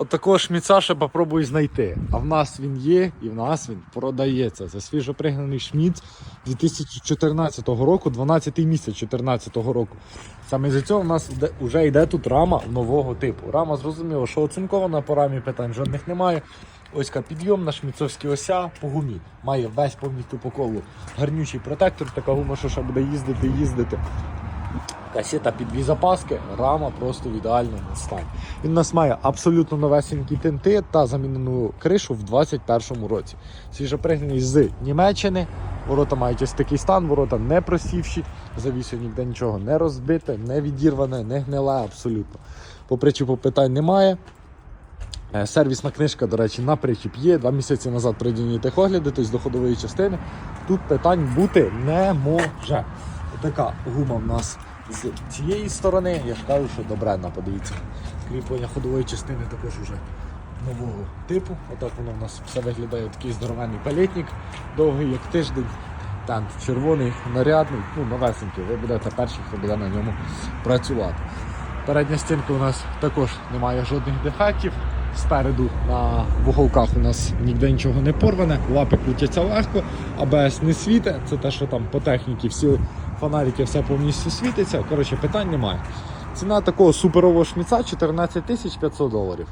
От такого шміца ще попробуй знайти. А в нас він є і в нас він продається. Це свіжопригнаний шміц 2014 року, 12 місяць 2014 року. Саме за цього в нас вже йде тут рама нового типу. Рама зрозуміло, що оцинкована по рамі питань жодних немає. Ось підйомна шміцовські ося по гумі. Має весь повністю по колу гарнючий протектор, така гума, що ще буде їздити, їздити. Касета під дві запаски, рама просто в ідеальному стані. Він у нас має абсолютно новесенькі тинти та замінену кришу в 2021 році. Свіжопригнаний з Німеччини. Ворота мають ось такий стан, ворота не просівші, завісу ніде нічого не розбите, не відірване, не гниле абсолютно. По причіпу питань немає. Е, Сервісна книжка, до речі, на причіп є. Два місяці назад прийдені техогляди, тобто до ходової частини. Тут питань бути не може. Така гума в нас з цієї сторони. Я ж кажу, що добренна, подивіться. Кріплення ходової частини також уже нового типу. Отак воно в нас все виглядає такий здоровенний палетник, довгий як тиждень. Тент червоний, нарядний, ну новесенький. Ви будете перші, хто буде на ньому працювати. Передня стінка у нас також немає жодних дефектів. Спереду на вуголках у нас ніде нічого не порване, лапи крутяться легко, АБС не світить, це те, що там по техніці всі фонарики все повністю світиться. Коротше, питань немає. Ціна такого суперового шміца 14 тисяч 500 доларів.